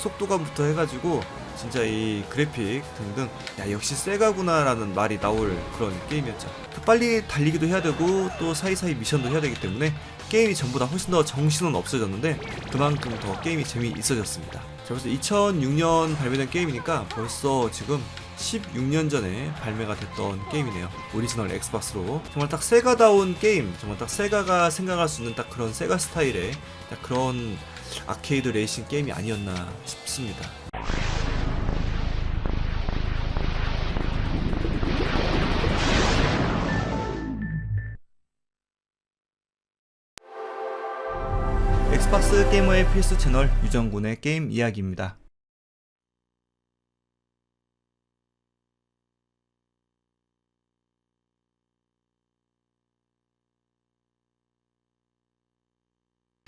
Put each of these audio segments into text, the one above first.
속도감부터 해가지고 진짜 이 그래픽 등등 야 역시 세가구나라는 말이 나올 그런 게임이었죠. 그 빨리 달리기도 해야 되고 또 사이사이 미션도 해야 되기 때문에 게임이 전보다 훨씬 더 정신은 없어졌는데 그만큼 더 게임이 재미있어졌습니다. 자, 벌써 2006년 발매된 게임이니까 벌써 지금 16년 전에 발매가 됐던 게임이네요. 오리지널 엑스박스로 정말 딱 세가다운 게임, 정말 딱 세가가 생각할 수 있는 딱 그런 세가 스타일의 딱 그런 아케이드 레이싱 게임이 아니었나 싶습니다. 엑스박스 게이머의 필수 채널 유정군의 게임 이야기입니다.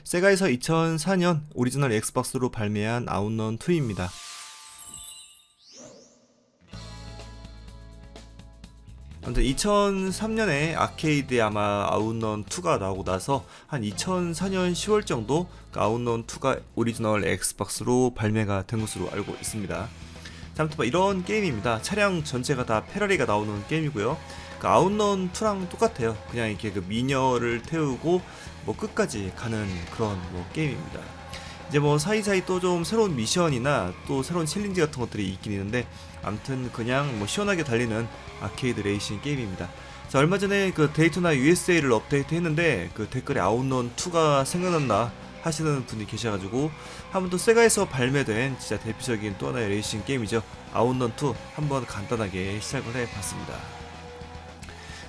세가에서 2004년 오리지널 엑스박스로 발매한 아웃런 2입니다. 아무튼 2003년에 아케이드에 아마 아웃런 2가 나오고 나서 한 2004년 10월 정도 그 아웃런 2가 오리지널 엑스박스로 발매가 된 것으로 알고 있습니다. 자, 아무튼 뭐 이런 게임입니다. 차량 전체가 다 페라리가 나오는 게임이고요. 그 아웃런 2랑 똑같아요. 그냥 이렇게 그 미녀를 태우고 뭐 끝까지 가는 그런 뭐 게임입니다. 이제 뭐 사이사이 또 좀 새로운 미션이나 또 새로운 챌린지 같은 것들이 있긴 있는데 아무튼 그냥 뭐 시원하게 달리는 아케이드 레이싱 게임입니다. 자 얼마 전에 그 데이토나 USA를 업데이트 했는데 그 댓글에 아웃런 2가 생각난다 하시는 분이 계셔가지고 한번 또 세가에서 발매된 진짜 대표적인 또 하나의 레이싱 게임이죠 아웃런 2 한번 간단하게 시작을 해봤습니다.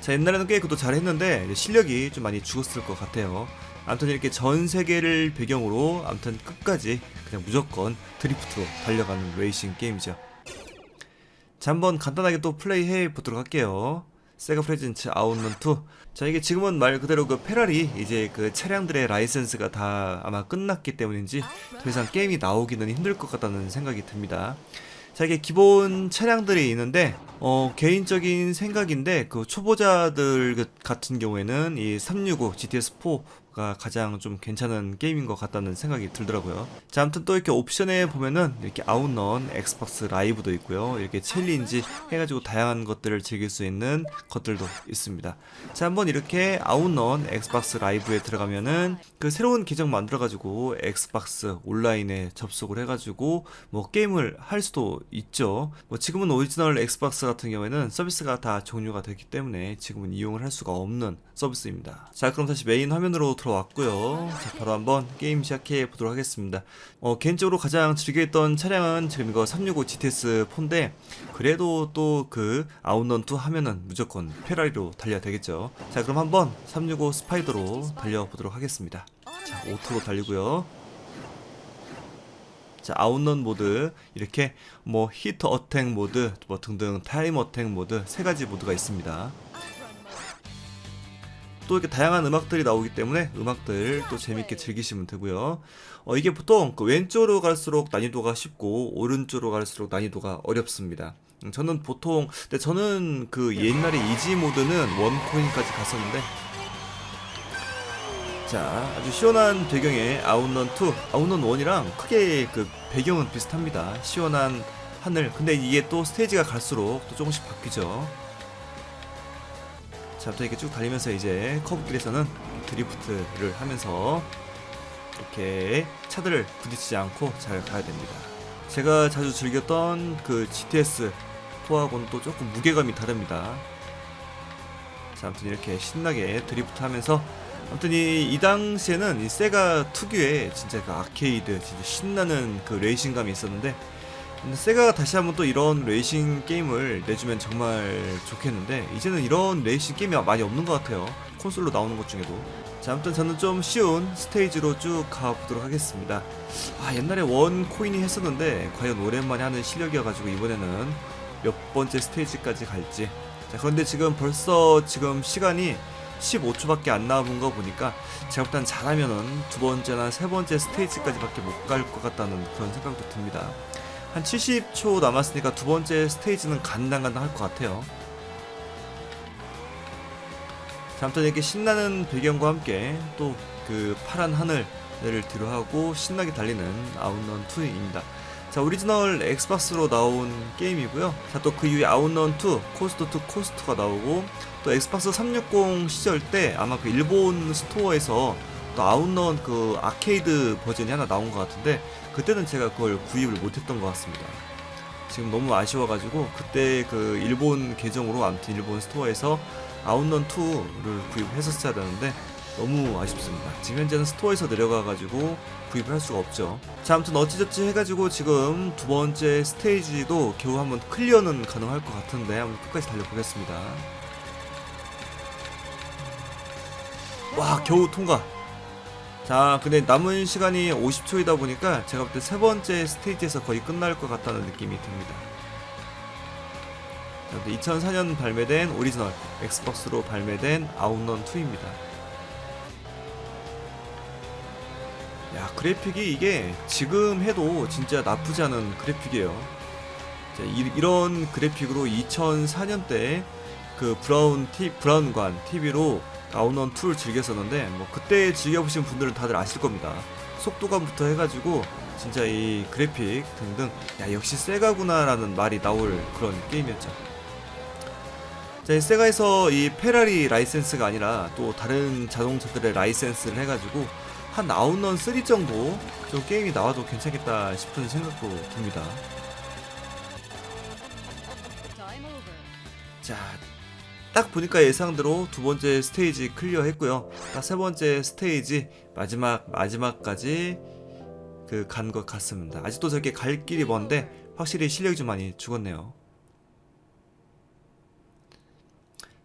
자 옛날에는 꽤 그것도 잘했는데 실력이 좀 많이 죽었을 것 같아요. 아무튼 이렇게 전 세계를 배경으로 아무튼 끝까지 그냥 무조건 드리프트로 달려가는 레이싱 게임이죠. 자 한번 간단하게 또 플레이 해 보도록 할게요. 세가 프레젠츠 아웃런 2. 자 이게 지금은 말 그대로 그 페라리 이제 그 차량들의 라이센스가 다 아마 끝났기 때문인지 더 이상 게임이 나오기는 힘들 것 같다는 생각이 듭니다. 자 이게 기본 차량들이 있는데 어 개인적인 생각인데 그 초보자들 그 같은 경우에는 이 365 GTS4 가 가장 좀 괜찮은 게임인 것 같다는 생각이 들더라고요. 자 아무튼 또 이렇게 옵션에 보면은 이렇게 아웃런 엑스박스 라이브도 있고요. 이렇게 챌린지 해가지고 다양한 것들을 즐길 수 있는 것들도 있습니다. 자 한번 이렇게 아웃런 엑스박스 라이브에 들어가면은 그 새로운 계정 만들어가지고 엑스박스 온라인에 접속을 해가지고 뭐 게임을 할 수도 있죠. 뭐 지금은 오리지널 엑스박스 같은 경우에는 서비스가 다 종료가 됐기 때문에 지금은 이용을 할 수가 없는 서비스입니다. 자 그럼 다시 메인 화면으로 들어왔고요. 자 바로 한번 게임 시작해 보도록 하겠습니다. 어, 개인적으로 가장 즐겨했던 차량은 지금 이거 365 GTS 4인데 그래도 또 그 아웃런 2 하면은 무조건 페라리로 달려야 되겠죠. 자 그럼 한번 365 스파이더로 달려보도록 하겠습니다. 자 오토로 달리고요. 자 아웃런 모드 이렇게 뭐 히트 어택 모드 뭐 등등 타임 어택 모드 세 가지 모드가 있습니다. 또 이렇게 다양한 음악들이 나오기 때문에 음악들 또 재밌게 즐기시면 되고요. 어, 이게 보통 그 왼쪽으로 갈수록 난이도가 쉽고 오른쪽으로 갈수록 난이도가 어렵습니다. 음, 저는 보통 근데 저는 그 옛날에 이지 모드는 원 코인까지 갔었는데 자 아주 시원한 배경의 아웃런 2 아웃런 1이랑 크게 그 배경은 비슷합니다. 시원한 하늘 근데 이게 또 스테이지가 갈수록 또 조금씩 바뀌죠. 자, 또 이렇게 쭉 달리면서 이제 커브길에서는 드리프트를 하면서 이렇게 차들을 부딪히지 않고 잘 가야 됩니다. 제가 자주 즐겼던 그 GTS 4하고는 또 조금 무게감이 다릅니다. 자, 아무튼 이렇게 신나게 드리프트 하면서 아무튼 이, 이 당시에는 이 세가 특유의 진짜 그 아케이드, 진짜 신나는 그 레이싱감이 있었는데 근데 세가가 다시 한번 또 이런 레이싱 게임을 내주면 정말 좋겠는데 이제는 이런 레이싱 게임이 많이 없는 것 같아요. 콘솔로 나오는 것 중에도. 자 아무튼 저는 좀 쉬운 스테이지로 쭉 가보도록 하겠습니다. 아 옛날에 원 코인이 했었는데 과연 오랜만에 하는 실력이어가지고 이번에는 몇 번째 스테이지까지 갈지. 자 그런데 지금 벌써 지금 시간이 15초밖에 안 남은 거 보니까 제가 일단 잘하면은 두 번째나 세 번째 스테이지까지밖에 못 갈 것 같다는 그런 생각도 듭니다 한 70초 남았으니까 두 번째 스테이지는 간당간당 할 것 같아요. 자, 아무튼 이렇게 신나는 배경과 함께 또 그 파란 하늘을 뒤로하고 신나게 달리는 아웃런 2입니다. 자 오리지널 엑스박스로 나온 게임이고요. 자또 그 이후에 아웃런 2, 코스트 투 코스트가 나오고 또 엑스박스 360 시절 때 아마 그 일본 스토어에서 또 아웃런 그 아케이드 버전이 하나 나온 것 같은데 그때는 제가 그걸 구입을 못했던 것 같습니다. 지금 너무 아쉬워가지고 그때 그 일본 계정으로 아무튼 일본 스토어에서 아웃런 2를 구입했었어야 되는데 너무 아쉽습니다. 지금 현재는 스토어에서 내려가가지고 구입을 할 수가 없죠. 자, 아무튼 어찌저찌 해가지고 지금 두 번째 스테이지도 겨우 한번 클리어는 가능할 것 같은데 한번 끝까지 달려보겠습니다. 와, 겨우 통과. 자, 근데 남은 시간이 50초이다 보니까 제가 볼 때 세 번째 스테이지에서 거의 끝날 것 같다는 느낌이 듭니다. 자, 2004년 발매된 오리지널 엑스박스로 발매된 아웃런 2입니다. 야 그래픽이 이게 지금 해도 진짜 나쁘지 않은 그래픽이에요. 자, 이, 이런 그래픽으로 2004년 때그 브라운 티 브라운관 TV로 아웃런 2를 즐겼었는데 뭐 그때 즐겨보신 분들은 다들 아실 겁니다. 속도감부터 해가지고 진짜 이 그래픽 등등 야 역시 세가구나라는 말이 나올 그런 게임이었죠. 자, 이 세가에서 이 페라리 라이센스가 아니라 또 다른 자동차들의 라이센스를 해가지고 한 아웃런 3 정도 좀 게임이 나와도 괜찮겠다 싶은 생각도 듭니다. 자, 딱 보니까 예상대로 두 번째 스테이지 클리어 했고요. 딱 세 번째 스테이지 마지막 마지막까지 그 간 것 같습니다. 아직도 저렇게 갈 길이 먼데 확실히 실력이 좀 많이 죽었네요.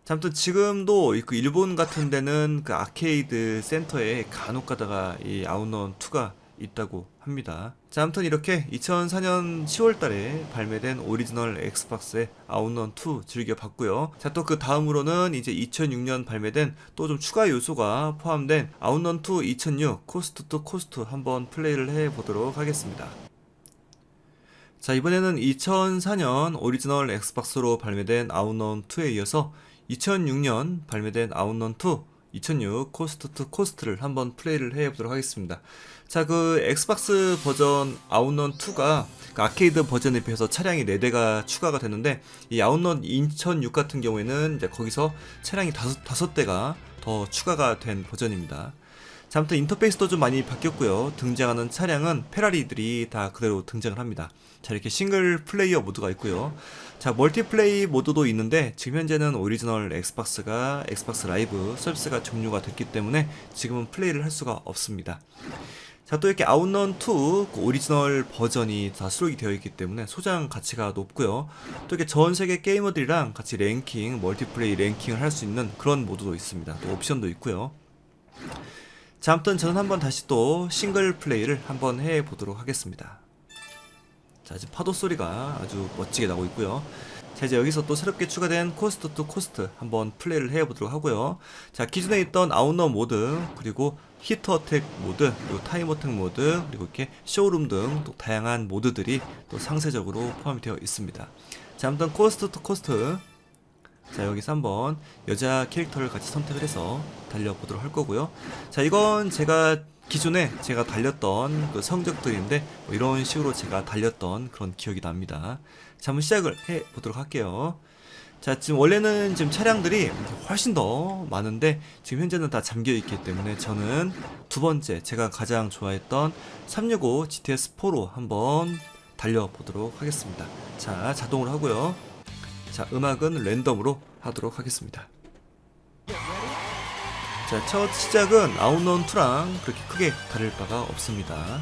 자, 아무튼 지금도 이그 일본 같은 데는 그 아케이드 센터에 간혹 가다가 이 아웃런 2가 있다고 합니다. 자, 아무튼 이렇게 2004년 10월 달에 발매된 오리지널 엑스박스의 아웃런 2 즐겨봤고요. 자, 또 그 다음으로는 이제 2006년 발매된 또 좀 추가 요소가 포함된 아웃런 2 2006 코스트 투 코스트 한번 플레이를 해 보도록 하겠습니다. 자, 이번에는 2004년 오리지널 엑스박스로 발매된 아웃런 2에 이어서 2006년 발매된 아웃런 2 2006 코스트 투 코스트를 한번 플레이를 해보도록 하겠습니다. 자, 그 엑스박스 버전 아웃런 2가 그 아케이드 버전에 비해서 차량이 4대가 추가가 됐는데 이 아웃런 2006 같은 경우에는 이제 거기서 차량이 5, 5대가 더 추가가 된 버전입니다. 자, 아무튼 인터페이스도 좀 많이 바뀌었고요. 등장하는 차량은 페라리들이 다 그대로 등장을 합니다. 자, 이렇게 싱글 플레이어 모드가 있고요. 자, 멀티플레이 모드도 있는데 지금 현재는 오리지널 엑스박스가 엑스박스 라이브 서비스가 종료가 됐기 때문에 지금은 플레이를 할 수가 없습니다. 자, 또 이렇게 아웃런 2 그 오리지널 버전이 다 수록이 되어 있기 때문에 소장 가치가 높고요. 또 이렇게 전 세계 게이머들이랑 같이 랭킹, 멀티플레이 랭킹을 할 수 있는 그런 모드도 있습니다. 또 옵션도 있고요. 자, 아무튼 저는 한번 다시 또 싱글 플레이를 한번 해 보도록 하겠습니다. 자, 지금 파도 소리가 아주 멋지게 나고 있고요. 자, 이제 여기서 또 새롭게 추가된 코스트 투 코스트 한번 플레이를 해 보도록 하고요. 자, 기존에 있던 아웃러 모드, 그리고 히트 어택 모드, 그리고 타임 어택 모드, 그리고 이렇게 쇼룸 등 또 다양한 모드들이 또 상세적으로 포함이 되어 있습니다. 자, 아무튼 코스트 투 코스트 자 여기서 한번 여자 캐릭터를 같이 선택을 해서 달려보도록 할 거고요. 자 이건 제가 기존에 제가 달렸던 그 성적들인데 뭐 이런 식으로 제가 달렸던 그런 기억이 납니다. 자 한번 시작을 해 보도록 할게요. 자 지금 원래는 지금 차량들이 훨씬 더 많은데 지금 현재는 다 잠겨 있기 때문에 저는 두 번째 제가 가장 좋아했던 365 GTS4로 한번 달려보도록 하겠습니다. 자 자동으로 하고요 자, 음악은 랜덤으로 하도록 하겠습니다. 자, 첫 시작은 아웃런 2랑 그렇게 크게 다를 바가 없습니다.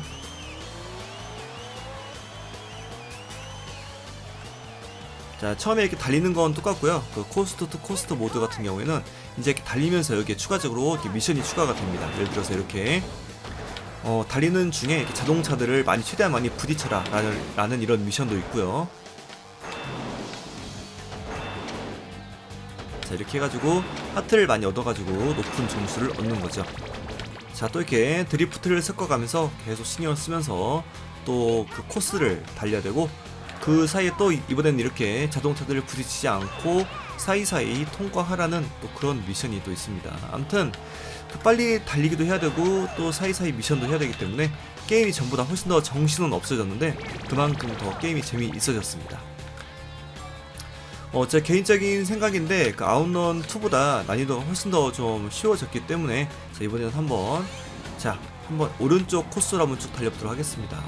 자, 처음에 이렇게 달리는 건 똑같고요. 그 코스트 투 코스트 모드 같은 경우에는 이제 이렇게 달리면서 여기에 추가적으로 이렇게 미션이 추가가 됩니다. 예를 들어서 이렇게 어, 달리는 중에 이렇게 자동차들을 많이 최대한 많이 부딪혀라 라는 이런 미션도 있고요. 자 이렇게 해가지고 하트를 많이 얻어가지고 높은 점수를 얻는 거죠 자 또 이렇게 드리프트를 섞어가면서 계속 신경을 쓰면서 또 그 코스를 달려야 되고 그 사이에 또 이번에는 이렇게 자동차들을 부딪히지 않고 사이사이 통과하라는 또 그런 미션이 또 있습니다 그 빨리 달리기도 해야 되고 또 사이사이 미션도 해야 되기 때문에 게임이 전보다 훨씬 더 정신은 없어졌는데 그만큼 더 게임이 재미있어졌습니다. 어, 제 개인적인 생각인데 그 아웃런 2보다 난이도가 훨씬 더 좀 쉬워졌기 때문에 자, 이번에는 한번 자 한번 오른쪽 코스로 한번 쭉 달려보도록 하겠습니다.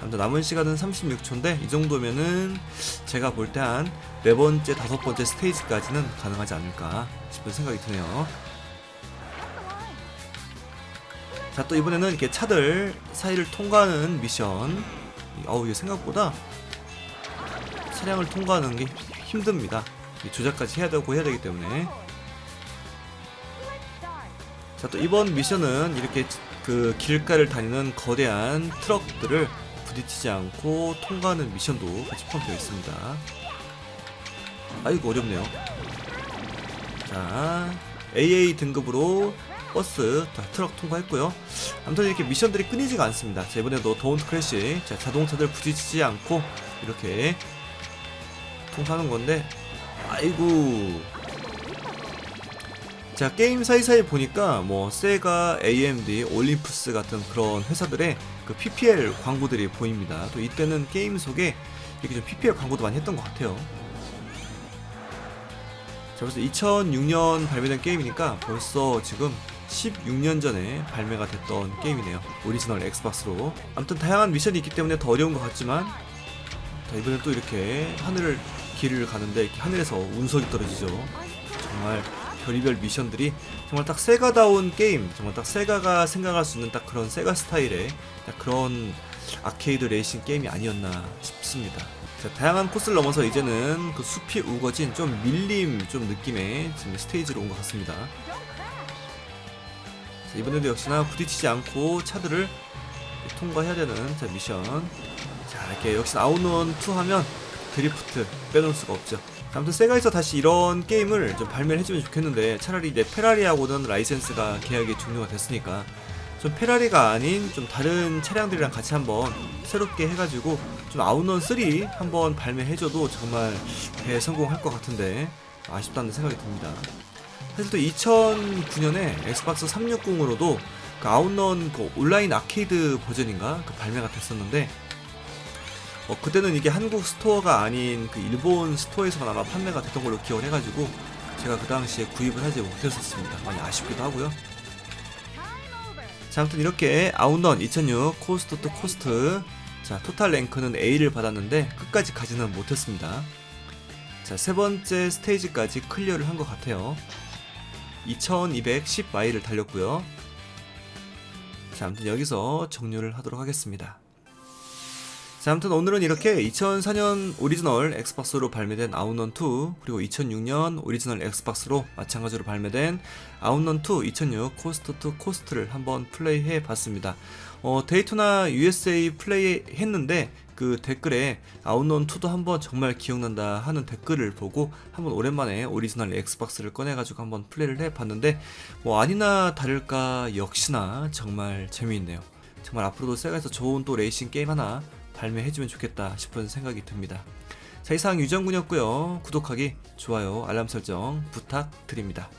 아무튼 남은 시간은 36초인데 이 정도면은 제가 볼 때 한 네 번째, 다섯 번째 스테이지까지는 가능하지 않을까 싶은 생각이 드네요. 자 또 이번에는 이렇게 차들 사이를 통과하는 미션. 어우 이게 생각보다 차량을 통과하는 게 힘듭니다. 이 조작까지 해야 되고 해야 되기 때문에. 자 또 이번 미션은 이렇게 그 길가를 다니는 거대한 트럭들을 부딪히지 않고 통과하는 미션도 같이 포함되어 있습니다. 아이고 어렵네요. 자 AA 등급으로 버스 자, 트럭 통과했고요. 아무튼 이렇게 미션들이 끊이지가 않습니다. 자, 이번에도 도운트 크래시 자, 자동차들 부딪히지 않고 이렇게 통과하는 건데 아이고 자 게임 사이사이 보니까 뭐 세가, AMD, 올림푸스 같은 그런 회사들의 그 PPL 광고들이 보입니다. 또 이때는 게임 속에 이렇게 좀 PPL 광고도 많이 했던 것 같아요. 자 벌써 2006년 발매된 게임이니까 벌써 지금 16년 전에 발매가 됐던 게임이네요. 오리지널 엑스박스로. 아무튼 다양한 미션이 있기 때문에 더 어려운 것 같지만 자 이번엔 또 이렇게 하늘을 길을 가는데 이렇게 하늘에서 운석이 떨어지죠. 정말 별의별 미션들이 정말 딱 세가다운 게임, 정말 딱 세가가 생각할 수 있는 딱 그런 세가 스타일의 딱 그런 아케이드 레이싱 게임이 아니었나 싶습니다. 자, 다양한 코스를 넘어서 이제는 그 숲이 우거진 좀 밀림 좀 느낌의 지금 스테이지로 온 것 같습니다. 자, 이번에도 역시나 부딪히지 않고 차들을 통과해야 되는 자, 미션. 자, 이렇게 역시 아웃런 2 하면 드리프트 빼놓을 수가 없죠. 아무튼 세가에서 다시 이런 게임을 좀 발매를 해주면 좋겠는데 차라리 이제 페라리하고는 라이센스가 계약이 종료가 됐으니까 좀 페라리가 아닌 좀 다른 차량들이랑 같이 한번 새롭게 해가지고 좀 아웃런 3 한번 발매해줘도 정말 대성공할 것 같은데 아쉽다는 생각이 듭니다. 사실 또 2009년에 엑스박스 360으로도 그 아웃런 그 온라인 아케이드 버전인가 그 발매가 됐었는데 어, 그때는 이게 한국 스토어가 아닌 그 일본 스토어에서만 아마 판매가 됐던 걸로 기억을 해가지고 제가 그 당시에 구입을 하지 못했었습니다. 많이 아쉽기도 하고요. 자, 아무튼 이렇게 아웃런 2006 코스트 투 코스트 자, 토탈 랭크는 A를 받았는데 끝까지 가지는 못했습니다. 자, 세 번째 스테이지까지 클리어를 한 것 같아요. 2210 마일을 달렸고요. 자, 아무튼 여기서 종료를 하도록 하겠습니다. 자, 아무튼 오늘은 이렇게 2004년 오리지널 엑스박스로 발매된 아웃런 2 그리고 2006년 오리지널 엑스박스로 마찬가지로 발매된 아웃런 2 2006 코스트 투 코스트를 한번 플레이해 봤습니다. 어, 데이토나 USA 플레이 했는데 그 댓글에 아웃런 2도 한번 정말 기억난다 하는 댓글을 보고 한번 오랜만에 오리지널 엑스박스를 꺼내가지고 한번 플레이를 해봤는데 뭐 아니나 다를까 역시나 정말 재미있네요. 정말 앞으로도 세가에서 좋은 또 레이싱 게임 하나 발매해주면 좋겠다 싶은 생각이 듭니다. 자 이상 유정군이었고요. 구독하기, 좋아요, 알람 설정 부탁드립니다.